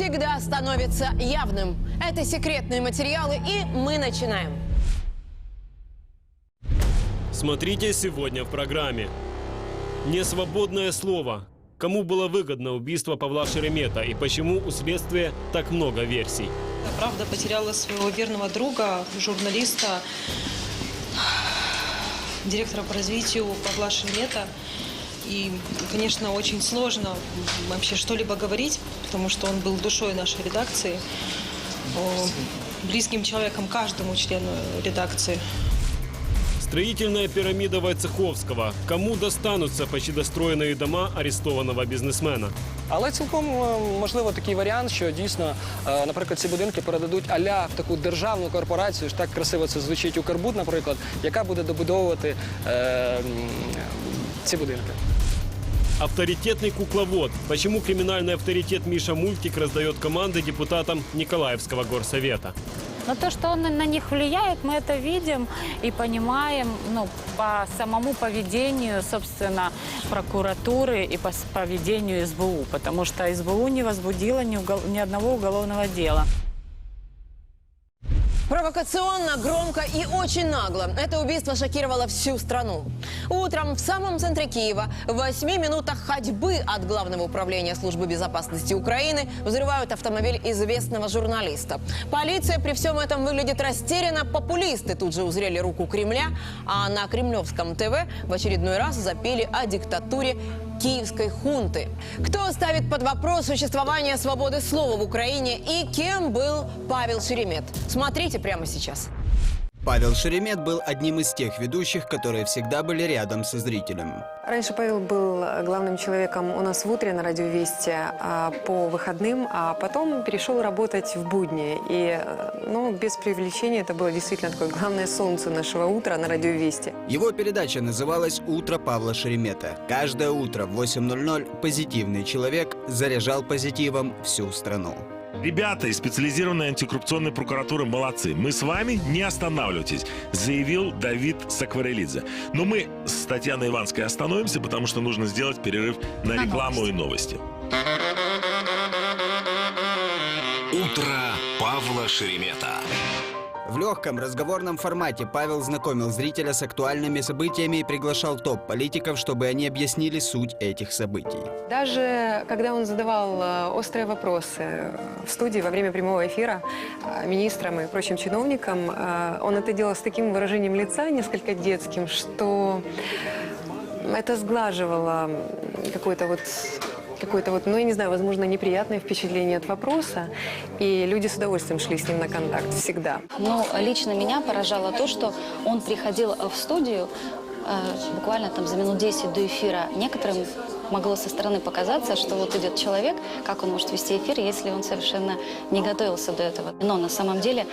всегда становится явным. Это секретные материалы, и мы начинаем. Смотрите сегодня в программе. Несвободное слово. Кому было выгодно убийство Павла Шеремета и почему у следствия так много версий? Правда потеряла своего верного друга, журналиста, директора по развитию Павла Шемета. И, конечно, очень сложно вообще что-либо говорить, потому что он был душой нашей редакции, близким человеком каждому члену редакции. Строительная пирамида Войцеховского. Кому достанутся почти достроенные дома арестованного бизнесмена? Але цілком е, можливо такий варіант, що дійсно, е, наприклад, ці будинки передадуть аля в таку державну корпорацію, ж так красиво це звучить Укрбуд, наприклад, яка буде добудовувати е, ці будинки. Авторитетный кукловод. Почему криминальный авторитет Миша Мультик раздает команды депутатам Николаевского горсовета? Но то, что он на них влияет, мы это видим и понимаем ну, по самому поведению, собственно, прокуратуры и по поведению СБУ, потому что СБУ не возбудила ни, угол- ни одного уголовного дела. Провокационно, громко и очень нагло. Это убийство шокировало всю страну. Утром в самом центре Киева, в восьми минутах ходьбы от Главного управления службы безопасности Украины, взрывают автомобиль известного журналиста. Полиция при всем этом выглядит растерянно. Популисты тут же узрели руку Кремля, а на Кремлевском ТВ в очередной раз запели о диктатуре киевской хунты. Кто ставит под вопрос существование свободы слова в Украине и кем был Павел Шеремет? Смотрите прямо сейчас. Павел Шеремет был одним из тех ведущих, которые всегда были рядом со зрителем. Раньше Павел был главным человеком у нас в утре на радио Вести а, по выходным, а потом перешел работать в будни. И, э, ну, без привлечения, это было действительно такое главное солнце нашего утра на радио Вести. Его передача называлась «Утро Павла Шеремета». Каждое утро в 8.00 позитивный человек заряжал позитивом всю страну. Ребята из специализированной антикоррупционной прокуратуры молодцы. Мы с вами не останавливайтесь, заявил Давид Сакварелидзе. Но мы с Татьяной Иванской остановимся, потому что нужно сделать перерыв на На рекламу и новости. Утро Павла Шеремета. В легком разговорном формате Павел знакомил зрителя с актуальными событиями и приглашал топ-политиков, чтобы они объяснили суть этих событий. Даже когда он задавал э, острые вопросы в студии во время прямого эфира э, министрам и прочим чиновникам, э, он это делал с таким выражением лица, несколько детским, что это сглаживало какой-то вот какое-то вот, ну, я не знаю, возможно, неприятное впечатление от вопроса, и люди с удовольствием шли с ним на контакт всегда. Но лично меня поражало то, что он приходил в студию э, буквально там за минут 10 до эфира. Некоторым могло со стороны показаться, что вот идет человек, как он может вести эфир, если он совершенно не готовился до этого. Но на самом деле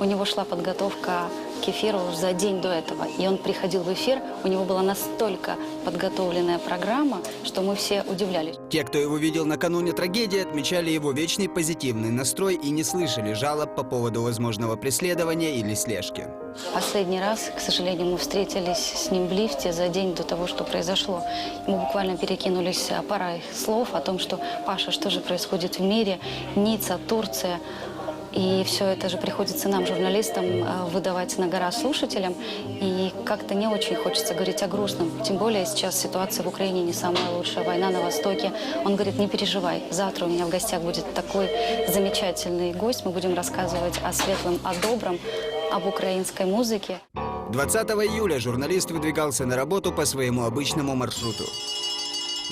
у него шла подготовка к эфиру за день до этого. И он приходил в эфир, у него была настолько подготовленная программа, что мы все удивлялись. Те, кто его видел накануне трагедии, отмечали его вечный позитивный настрой и не слышали жалоб по поводу возможного преследования или слежки. Последний раз, к сожалению, мы встретились с ним в лифте за день до того, что произошло. Мы буквально перекинулись парой слов о том, что «Паша, что же происходит в мире? Ницца, Турция». И все это же приходится нам, журналистам, а, выдавать на гора слушателям. И как-то не очень хочется говорить о грустном. Тем более сейчас ситуация в Украине не самая лучшая, война на Востоке. Он говорит, не переживай, завтра у меня в гостях будет такой замечательный гость. Мы будем рассказывать о светлом, о добром, об украинской музыке. 20 июля журналист выдвигался на работу по своему обычному маршруту.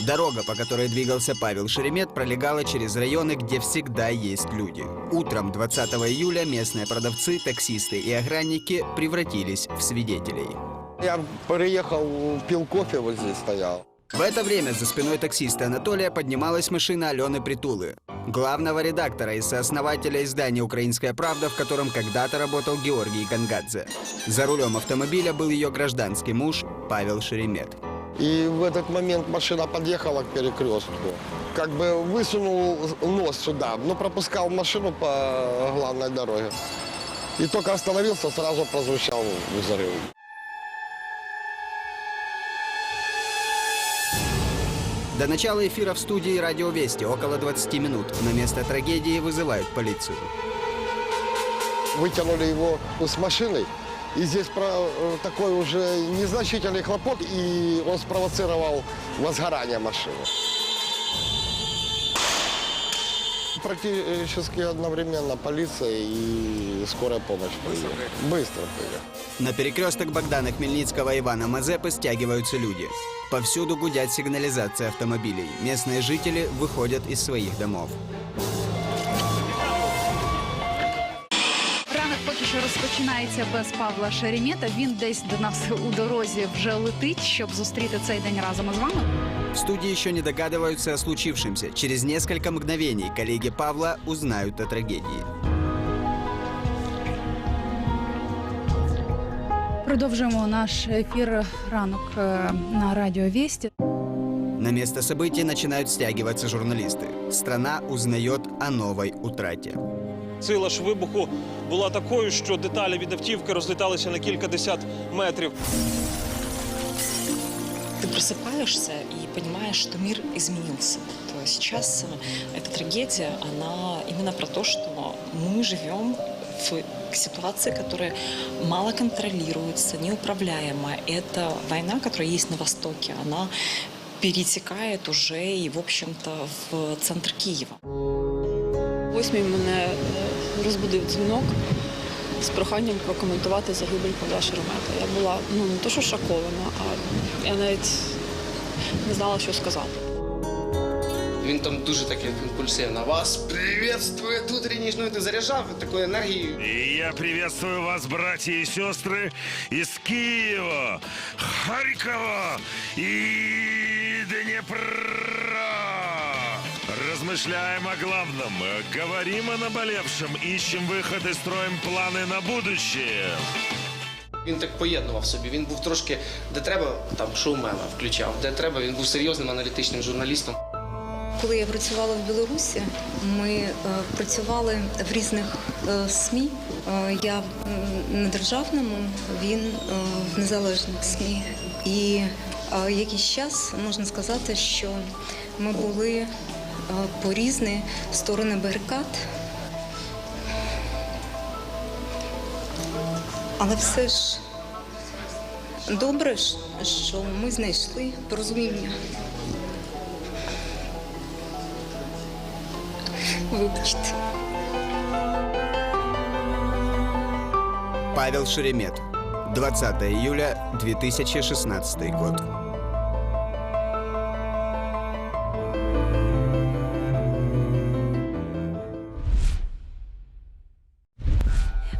Дорога, по которой двигался Павел Шеремет, пролегала через районы, где всегда есть люди. Утром 20 июля местные продавцы, таксисты и охранники превратились в свидетелей. Я приехал, пил кофе, вот здесь стоял. В это время за спиной таксиста Анатолия поднималась машина Алены Притулы, главного редактора и сооснователя издания «Украинская правда», в котором когда-то работал Георгий Гангадзе. За рулем автомобиля был ее гражданский муж Павел Шеремет. И в этот момент машина подъехала к перекрестку. Как бы высунул нос сюда, но пропускал машину по главной дороге. И только остановился, сразу прозвучал взрыв. До начала эфира в студии «Радио Вести» около 20 минут. На место трагедии вызывают полицию. Вытянули его с машиной. И здесь про, э, такой уже незначительный хлопок, и он спровоцировал возгорание машины. Практически одновременно полиция и скорая помощь приехала. Быстро приехала. На перекресток Богдана Хмельницкого и Ивана Мазепы стягиваются люди. Повсюду гудят сигнализации автомобилей. Местные жители выходят из своих домов. поки що розпочинається без Павла Шеремета. Він десь до нас у дорозі вже летить, щоб зустріти цей день разом із вами. В студии еще не догадываются о случившемся. Через несколько мгновений коллеги Павла узнают о трагедии. Продовжуємо наш ефір ранок е, на радіо Вісті. На место событий начинают стягиваться журналисты. Страна узнает о новой утрате. Сила ж вибуху була такою, що деталі від автівки розліталися на кілька десят метрів. ты просыпаешься и понимаешь, что мир изменился. То есть сейчас э, эта трагедия, она именно про то, что мы живем в ситуации, которая мало контролируется, неуправляемая. Это война, которая есть на Востоке, она перетекает уже и, в общем-то, в центр Киева. Восьмій мене е, розбудив дзвінок з проханням прокоментувати загибель Павла Шеремета. Я була ну не то, що шокована, а я навіть не знала, що сказати. Він там дуже так імпульсивно. Вас приветствует утренний, ну ти заряджав такою енергією. И я приветствую вас, братья и сестры, из Киева, Харькова и Днепра Размышляем о главном, говорим о наболевшем, ищем выход и строим планы на будущее. Він так поєднував собі. Він був трошки, де треба, там шоумена включав, де треба, він був серйозним аналітичним журналістом. Коли я працювала в Білорусі, ми е, працювали в різних е, СМІ. Е, я м, на державному, він е, в незалежних СМІ. І е, якийсь час можна сказати, що ми були е, по різні сторони барикад. Але все ж добре, що ми знайшли порозуміння. Вибачте. Павел Шеремет. 20 июля 2016 год.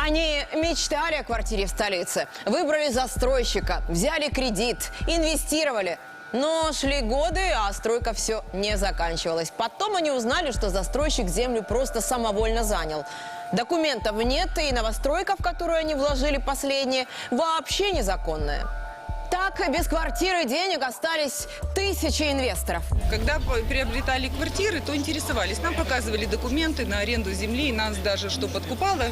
Они мечтали о квартире в столице, выбрали застройщика, взяли кредит, инвестировали. Но шли годы, а стройка все не заканчивалась. Потом они узнали, что застройщик землю просто самовольно занял. Документов нет, и новостройка, в которую они вложили последние, вообще незаконная. Так, без квартиры и денег остались тысячи инвесторов. Когда приобретали квартиры, то интересовались. Нам показывали документы на аренду земли, нас даже что подкупало.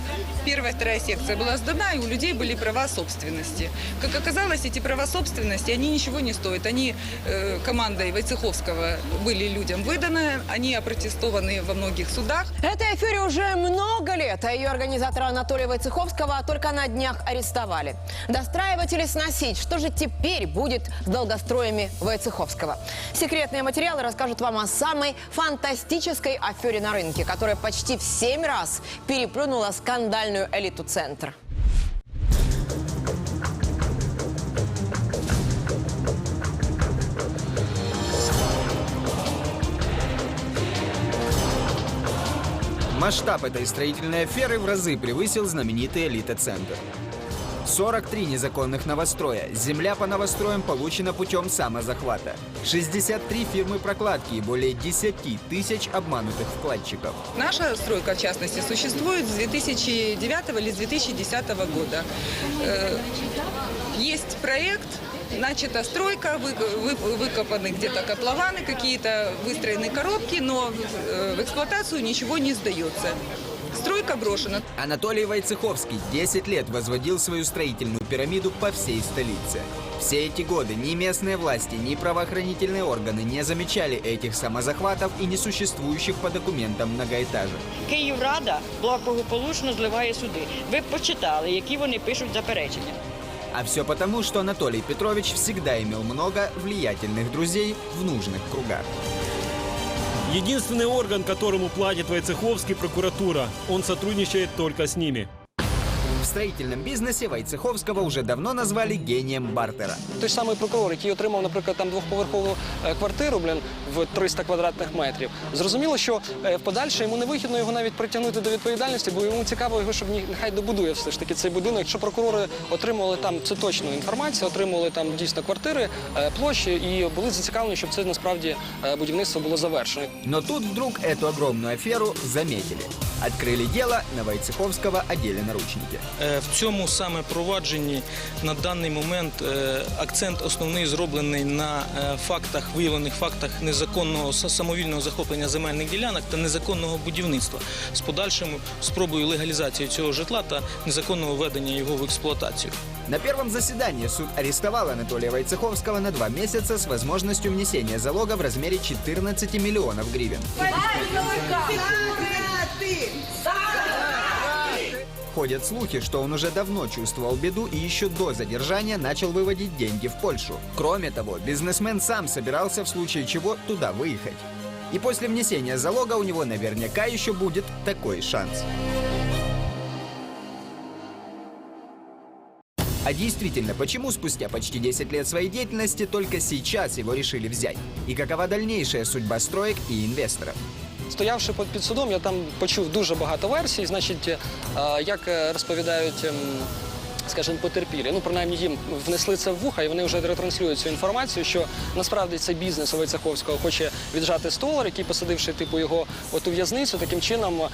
Первая, вторая секция была сдана, и у людей были права собственности. Как оказалось, эти права собственности, они ничего не стоят. Они э, командой Войцеховского были людям выданы, они опротестованы во многих судах. Этой афере уже много лет, а ее организатора Анатолия Войцеховского только на днях арестовали. Достраивать или сносить? Что же теперь будет с долгостроями Войцеховского? Секретные материалы расскажут вам о самой фантастической афере на рынке, которая почти в семь раз переплюнула скандальную элиту центра. Масштаб этой строительной аферы в разы превысил знаменитый элита-центр. 43 незаконных новостроя. Земля по новостроям получена путем самозахвата. 63 фирмы прокладки и более 10 тысяч обманутых вкладчиков. Наша стройка, в частности, существует с 2009 или с 2010 года. Э, Есть проект, начата стройка, вы- вы- выкопаны где-то котлованы, какие-то выстроены коробки, но э, в эксплуатацию ничего не сдается. Стройка брошена. Анатолий Войцеховский 10 лет возводил свою строительную пирамиду по всей столице. Все эти годы ни местные власти, ни правоохранительные органы не замечали этих самозахватов и несуществующих по документам многоэтажек. Київрада благополучно зливає суди. Ви б почитали, які вони пишуть заперечення. А все потому, что Анатолий Петрович всегда имел много влиятельных друзей в нужных кругах. Единственный орган, которому платит Войцеховский, прокуратура. Он сотрудничает только с ними. Строительном бизнесе Войцеховского уже давно назвали гением бартера. Той ж самий прокурор, який отримав, наприклад, там двохповерхову е, квартиру, блін, в 300 квадратних метрів. Зрозуміло, що е, в подальше йому не вигідно його навіть притягнути до відповідальності, бо йому цікаво його, щоб ні- нехай добудує все ж таки цей будинок. Якщо прокурори отримували там це точну інформацію, отримували там дійсно квартири, е, площі і були зацікавлені, щоб це насправді е, будівництво було завершено. Но тут вдруг эту огромную аферу заметили. Открыли дело на Войцеховского одели наручники. Е, В цьому саме провадженні на даний момент е, акцент основний зроблений на е, фактах, виявлених фактах незаконного самовільного захоплення земельних ділянок та незаконного будівництва з подальшим спробою легалізації цього житла та незаконного введення його в експлуатацію. На первом заседании суд арестовал Анатолия Войцеховского на два месяца с возможностью внесения залога в размере 14 миллионов гривен. Ходят слухи, что он уже давно чувствовал беду и еще до задержания начал выводить деньги в Польшу. Кроме того, бизнесмен сам собирался в случае чего туда выехать. И после внесения залога у него наверняка еще будет такой шанс. А действительно, почему спустя почти 10 лет своей деятельности только сейчас его решили взять? И какова дальнейшая судьба строек и инвесторов? Стоявши під під судом, я там почув дуже багато версій. Значить, е, як е, розповідають, ем, Скажімо, потерпілі, ну принаймні їм внесли це в вуха, і вони вже ретранслюють цю інформацію, що насправді цей бізнес у Войцеховського хоче віджати столар, який посадивши типу його от у в'язницю, таким чином е,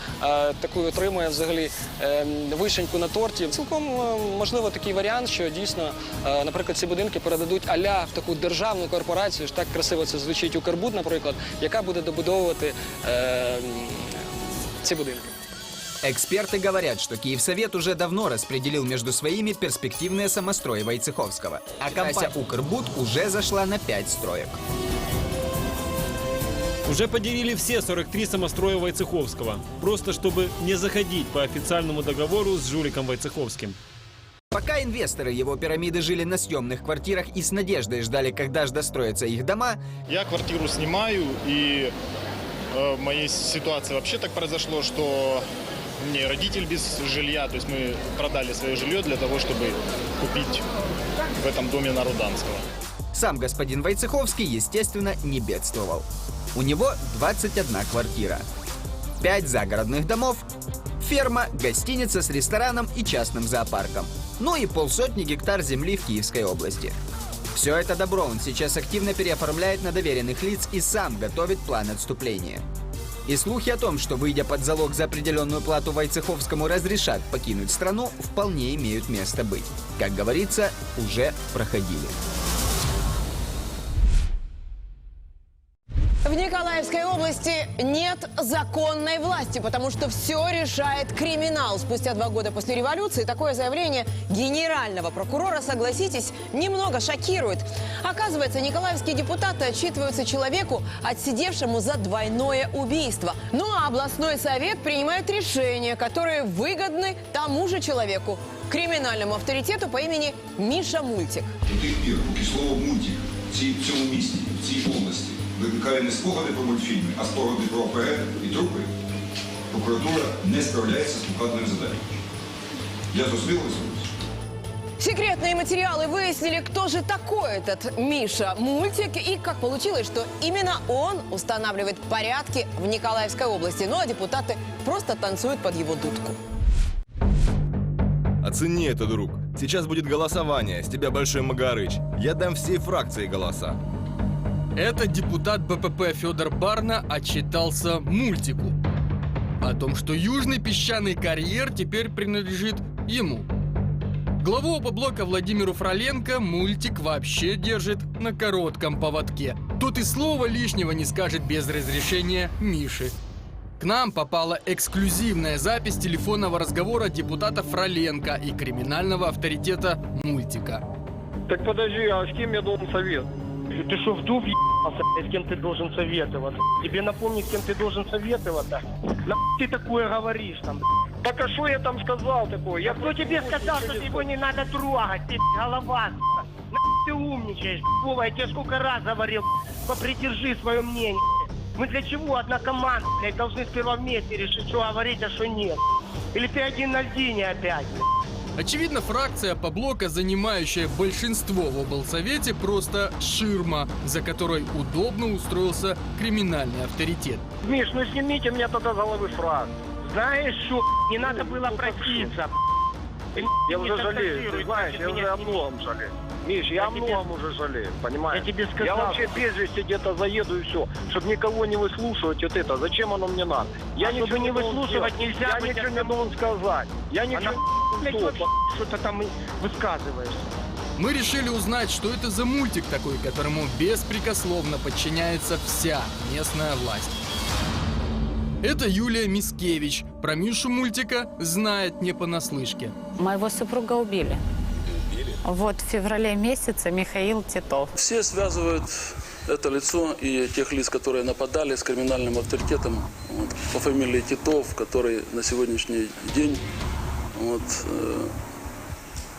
таку отримує взагалі е, вишеньку на торті. Цілком е, можливо такий варіант, що дійсно, е, наприклад, ці будинки передадуть аля в таку державну корпорацію, ж так красиво це звучить Укрбуд, наприклад, яка буде добудовувати е, ці будинки. Эксперты говорят, что Киевсовет уже давно распределил между своими перспективные самострои Войцеховского. А компания Укрбуд уже зашла на 5 строек. Уже поделили все 43 самостроя Войцеховского. Просто чтобы не заходить по официальному договору с жуликом Войцеховским. Пока инвесторы его пирамиды жили на съемных квартирах и с надеждой ждали, когда же достроятся их дома, Я квартиру снимаю, и э, в моей ситуации вообще так произошло, что мне родитель без жилья, то есть мы продали свое жилье для того, чтобы купить в этом доме на Руданского. сам господин Войцеховский, естественно, не бедствовал. У него 21 квартира, 5 загородных домов, ферма, гостиница с рестораном и частным зоопарком, ну и полсотни гектар земли в Киевской области. Все это добро он сейчас активно переоформляет на доверенных лиц и сам готовит план отступления. И слухи о том, что, выйдя под залог за определенную плату Войцеховскому разрешат покинуть страну, вполне имеют место быть. Как говорится, уже проходили. Николаевской области нет законной власти, потому что все решает криминал. Спустя два года после революции такое заявление генерального прокурора, согласитесь, немного шокирует. Оказывается, николаевские депутаты отчитываются человеку, отсидевшему за двойное убийство. Ну а областной совет принимает решения, которые выгодны тому же человеку, криминальному авторитету по имени Миша Мультик. До тих пір, поки слово мультик в цій- в цьому місті, в цій області викликає не спогади про мультфільми, а спогади про ОПГ і трупи, прокуратура не справляється з покладеним заданням. Я зрозуміло висловлюсь? Секретные материалы выяснили, кто же такой этот Миша Мультик и как получилось, что именно он устанавливает порядки в Николаевской области. Ну а депутаты просто танцуют под его дудку. Оцени это, друг. Сейчас будет голосование. С тебя большой Магарыч. Я дам всей фракции голоса. Это депутат БПП Федор Барна отчитался мультику. О том, что южный песчаный карьер теперь принадлежит ему. Главу опоблока Владимиру Фроленко мультик вообще держит на коротком поводке. Тут и слова лишнего не скажет без разрешения Миши. К нам попала эксклюзивная запись телефонного разговора депутата Фроленко и криминального авторитета мультика. Так подожди, а с кем я должен совет? Ты что, в дуб с кем ты должен советоваться? Тебе напомнить, с кем ты должен советоваться? На ты такое говоришь там? Так а что я там сказал такое? Я Кто тебе сказал, что его не надо трогать, ты голова? На ты умничаешь, Вова, я тебе сколько раз говорил, попридержи свое мнение. Мы для чего одна команда, блядь, должны сперва вместе решить, что говорить, а что нет? Или ты один на льдине опять? Очевидно, фракция Паблока, занимающая большинство в облсовете, просто ширма, за которой удобно устроился криминальный авторитет. Миш, ну снимите мне тогда головы фраг. Знаешь что, не надо было проситься. Я уже жалею, ты знаешь, я уже меня о многом жалею. Миш, я, Я о тебе- уже жалею, понимаешь? Я тебе сказал. Я вообще без вести где-то заеду и все, чтобы никого не выслушивать вот это. Зачем оно мне надо? Я А ничего чтобы не выслушивать, сделать. нельзя Я ничего не должен сказать. Я ничего на- не блядь, вообще что-то там высказываешь. Мы решили узнать, что это за мультик такой, которому беспрекословно подчиняется вся местная власть. Это Юлия Мискевич. Про Мишу мультика знает не понаслышке. Моего супруга убили. Вот в феврале месяце Михаил Титов. Все связывают это лицо и тех лиц, которые нападали с криминальным авторитетом вот, по фамилии Титов, который на сегодняшний день вот, э,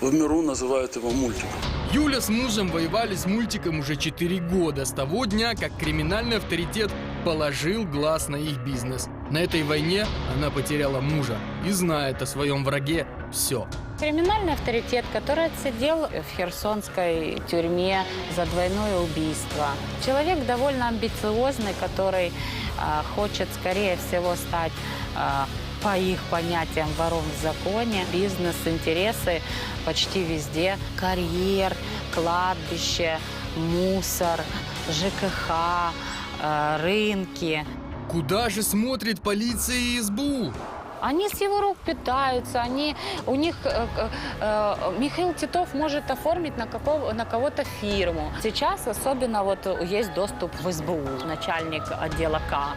в миру называют его мультиком. Юля с мужем воевали с мультиком уже 4 года, с того дня, как криминальный авторитет положил глаз на их бизнес. На этой войне она потеряла мужа и знает о своем враге все. Криминальный авторитет, который отсидел в херсонской тюрьме за двойное убийство. Человек довольно амбициозный, который а, хочет, скорее всего, стать а, по их понятиям вором в законе. Бизнес, интересы почти везде. Карьер, кладбище, мусор, ЖКХ, а, рынки. Куда же смотрит полиция и СБУ? Они с его рук питаются, они, у них э, э, э, Михаил Титов может оформить на, какого, на кого-то фирму. Сейчас особенно вот есть доступ в СБУ. Начальник отдела К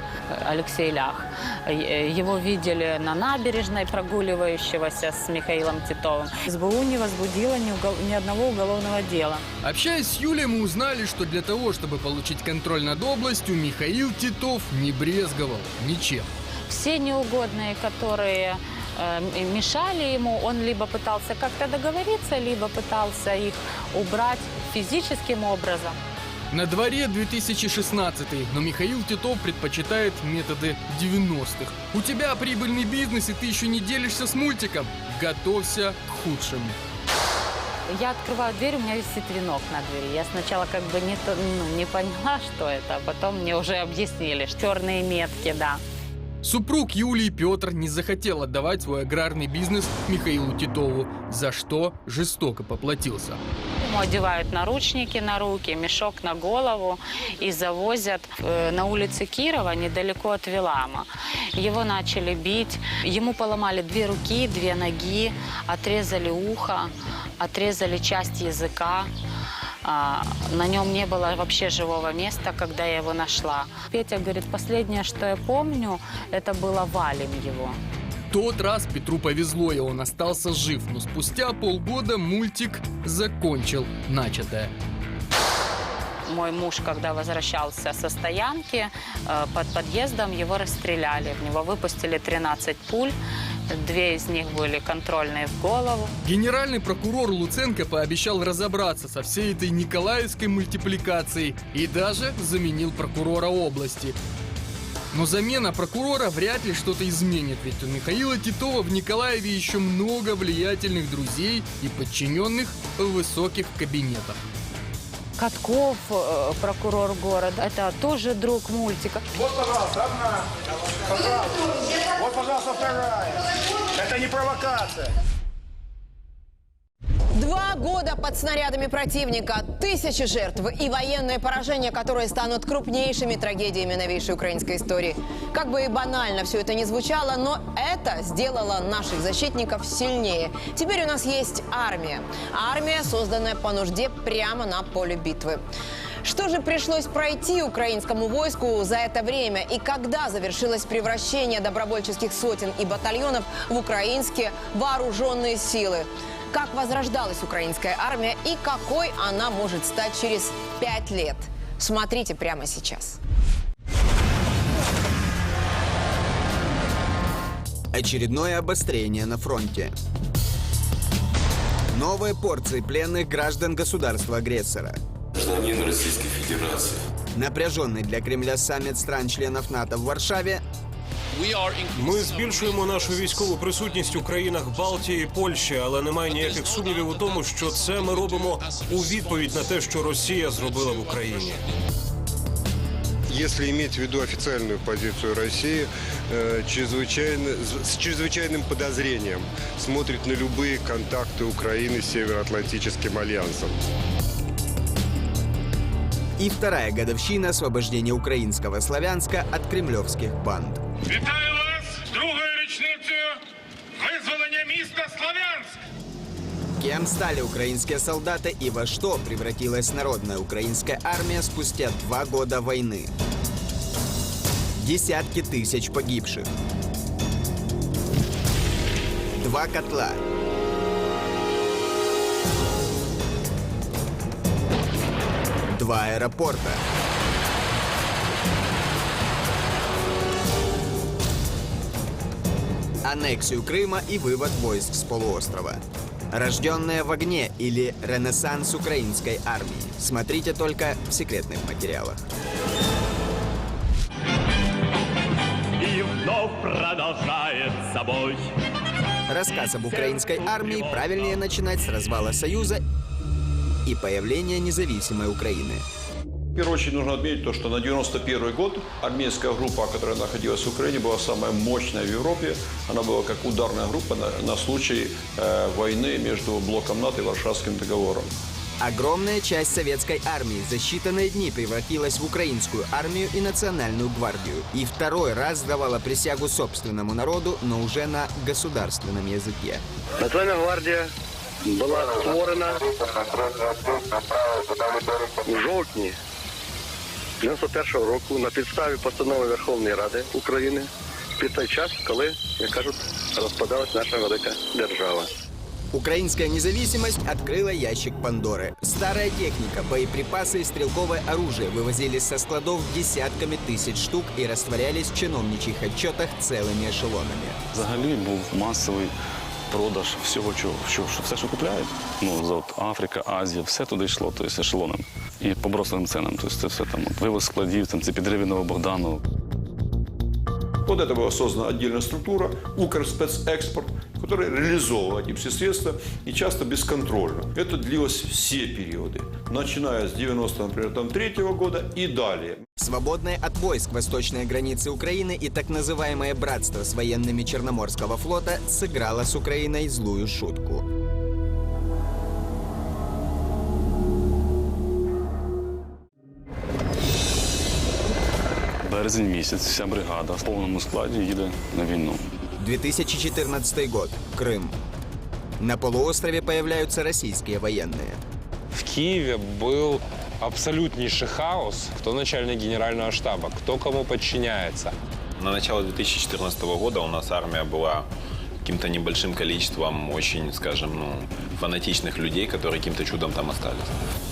Алексей Лях. Э, Его видели на набережной прогуливающегося с Михаилом Титовым. СБУ не возбудила ни, угол- ни одного уголовного дела. Общаясь с Юлей, мы узнали, что для того, чтобы получить контроль над областью, Михаил Титов не брезговал ничем. Все неугодные, которые э, мешали ему, он либо пытался как-то договориться, либо пытался их убрать физическим образом. На дворе 2016 но Михаил Титов предпочитает методы 90-х. У тебя прибыльный бизнес, и ты еще не делишься с мультиком. Готовься к худшему. Я открываю дверь, у меня висит венок на двери. Я сначала как бы не, ну, не поняла, что это, а потом мне уже объяснили, что черные метки, да. Супруг Юлии Петр не захотел отдавать свой аграрный бизнес Михаилу Титову, за что жестоко поплатился. Ему одевают наручники на руки, мешок на голову и завозят э, на улице Кирова, недалеко от Вилама. Его начали бить. Ему поломали две руки, две ноги, отрезали ухо, отрезали часть языка. А, на нем не было вообще живого места, когда я его нашла. Петя говорит, последнее, что я помню, это было валим его. Тот раз Петру повезло, и он остался жив, но спустя полгода мультик закончил начатое. Мой муж, когда возвращался со стоянки, э, под подъездом его расстреляли. В него выпустили 13 пуль, две из них были контрольные в голову. Генеральный прокурор Луценко пообещал разобраться со всей этой николаевской мультипликацией и даже заменил прокурора области. Но замена прокурора вряд ли что-то изменит, ведь у Михаила Титова в Николаеве еще много влиятельных друзей и подчиненных в высоких кабинетах. Катков, э, прокурор города, это тоже друг мультика. Вот, пожалуйста, одна. Пожалуйста. Вот, пожалуйста, вторая. Это не провокация. Два года под снарядами противника, тысячи жертв и военное поражение, которые станут крупнейшими трагедиями новейшей украинской истории. Как бы и банально все это не звучало, но это сделало наших защитников сильнее. Теперь у нас есть армия. Армия, созданная по нужде прямо на поле битвы. Что же пришлось пройти украинскому войску за это время и когда завершилось превращение добровольческих сотен и батальонов в украинские вооруженные силы? Как возрождалась украинская армия и какой она может стать через пять лет. Смотрите прямо сейчас. Очередное обострение на фронте. Новые порции пленных граждан государства-агрессора. Гражданин Российской Федерации. Напряженный для Кремля саммит стран-членов НАТО в Варшаве Ми збільшуємо нашу військову присутність у країнах Балтії і Польщі, але немає ніяких сумнівів у тому, що це ми робимо у відповідь на те, що Росія зробила в Україні. Если иметь в виду официальную позицию России, э, чрезвычайно, с чрезвычайным подозрением смотрит на любые контакты Украины с Североатлантическим альянсом. и вторая годовщина освобождения украинского Славянска от кремлевских банд. Вітаю вас з другою річницею визволення міста Слов'янськ! Кем стали украинские солдаты и во что превратилась народная украинская армия спустя два года войны? Десятки тысяч погибших. Два котла. Два аэропорта. Аннексию Крыма и вывод войск с полуострова. Рожденная в огне или ренессанс украинской армии. Смотрите только в секретных материалах. И вновь продолжает собой. Рассказ об украинской армии правильнее начинать с развала Союза и появления независимой Украины. В первую очередь нужно отметить то, что на 91 год армейская группа, которая находилась в Украине, была самая мощная в Европе. Она была как ударная группа на, на случай э, войны между блоком НАТО и Варшавским договором. Огромная часть советской армии за считанные дни превратилась в украинскую армию и национальную гвардию. И второй раз давала присягу собственному народу, но уже на государственном языке. Національна гвардія була створена у жовтні 91-го року на підставі постанови Верховної Ради України під той час, коли, як кажуть, розпадалась наша велика держава. Украинская независимость открыла ящик Пандоры. Старая техника, боеприпасы и стрелковое оружие вывозились со складов десятками тысяч штук и растворялись в чиновничьих отчетах целыми эшелонами. Взагалі був масовий продаж всього, чого, що, що все, що купляють. Ну, з от Африка, Азія, все туди йшло, тобто ешелоном. І по бросовим ценам. Тобто це все там от, вивоз складів, там, ці підриви Новобогдану. Вот это была создана отдельная структура, Укрспецэкспорт, которая реализовывала эти все средства и часто бесконтрольно. Это длилось все периоды, начиная с 90 например, там, третьего года и далее. Свободные от войск восточной границы Украины и так называемое братство с военными Черноморского флота сыграло с Украиной злую шутку. Березень місяць, вся бригада в повному складі їде на війну. 2014 год. Крым. На полуострове появляются российские военные. В Киеве был абсолютнейший хаос. Кто начальник генерального штаба, кто кому подчиняется. На начало 2014 года у нас армия была каким-то небольшим количеством очень, скажем, ну, фанатичных людей, которые каким-то чудом там остались.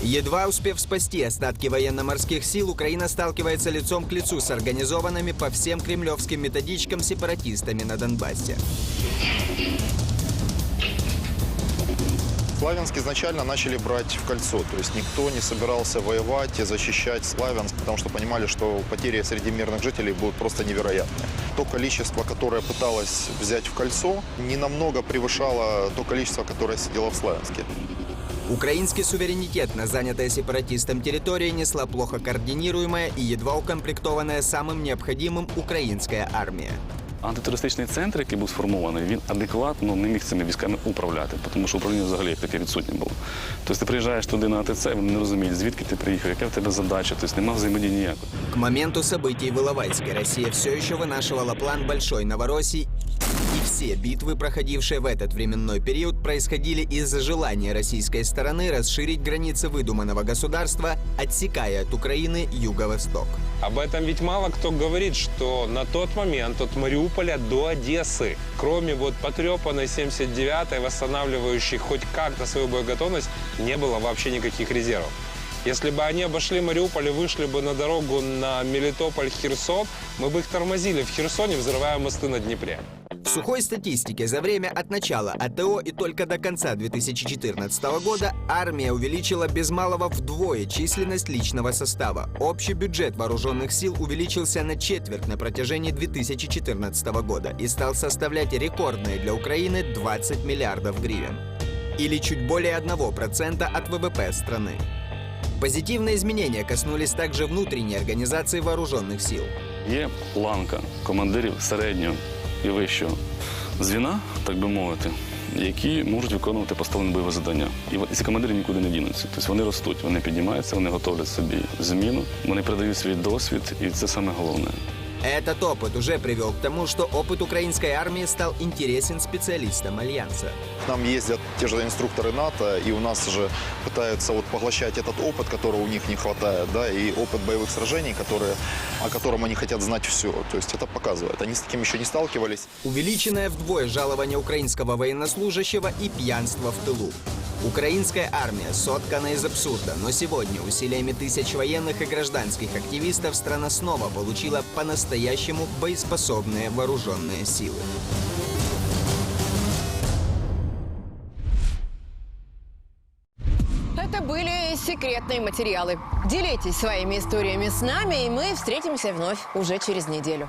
Едва успев спасти остатки военно-морских сил, Украина сталкивается лицом к лицу с организованными по всем кремлевским методичкам сепаратистами на Донбассе. Славянск изначально начали брать в кольцо, то есть никто не собирался воевать и защищать Славянск, потому что понимали, что потери среди мирных жителей будут просто невероятные. То количество, которое пыталось взять в кольцо, не намного превышало то количество, которое сидело в Славянске. Украинский суверенитет на занятой сепаратистом территории несла плохо координируемая и едва укомплектованная самым необходимым украинская армия. Антитерористичний центр, який був сформований, він адекватно не міг цими військами управляти, тому що управління взагалі таке відсутнє було. Тобто ти приїжджаєш туди на АТЦ, вони не розуміють, звідки ти приїхав, яка в тебе задача, тобто немає взаємодії ніякої. К моменту событий в Иловайске Россия все еще вынашивала план Большой Новороссии все битвы, проходившие в этот временной период, происходили из-за желания российской стороны расширить границы выдуманного государства, отсекая от Украины юго-восток. Об этом ведь мало кто говорит, что на тот момент от Мариуполя до Одессы, кроме вот потрепанной 79-й, восстанавливающей хоть как-то свою боеготовность, не было вообще никаких резервов. Если бы они обошли Мариуполь и вышли бы на дорогу на Мелитополь-Херсон, мы бы их тормозили в Херсоне, взрывая мосты на Днепре. В сухой статистике за время от начала АТО и только до конца 2014 года армия увеличила без малого вдвое численность личного состава. Общий бюджет вооруженных сил увеличился на четверть на протяжении 2014 года и стал составлять рекордные для Украины 20 миллиардов гривен. Или чуть более 1% от ВВП страны. Позитивные изменения коснулись также внутренней организации вооруженных сил. Є ланка командирів середнього і вищого звіна, так би мовити, які можуть виконувати поставлені бойове завдання. І ці командири нікуди не дінуться. Тобто вони ростуть, вони піднімаються, вони готовлять собі зміну, вони передають свій досвід, і це саме головне. Этот опыт уже привел к тому, что опыт украинской армии стал интересен специалистам Альянса. К нам ездят те же инструкторы НАТО, и у нас же пытаются вот поглощать этот опыт, которого у них не хватает, да, и опыт боевых сражений, которые, о котором они хотят знать все. То есть это показывает. Они с таким еще не сталкивались. Увеличенное вдвое жалование украинского военнослужащего и пьянство в тылу. Украинская армия соткана из абсурда, но сегодня усилиями тысяч военных и гражданских активистов страна снова получила по-настоящему боеспособные вооруженные силы. Это были секретные материалы. Делитесь своими историями с нами, и мы встретимся вновь уже через неделю.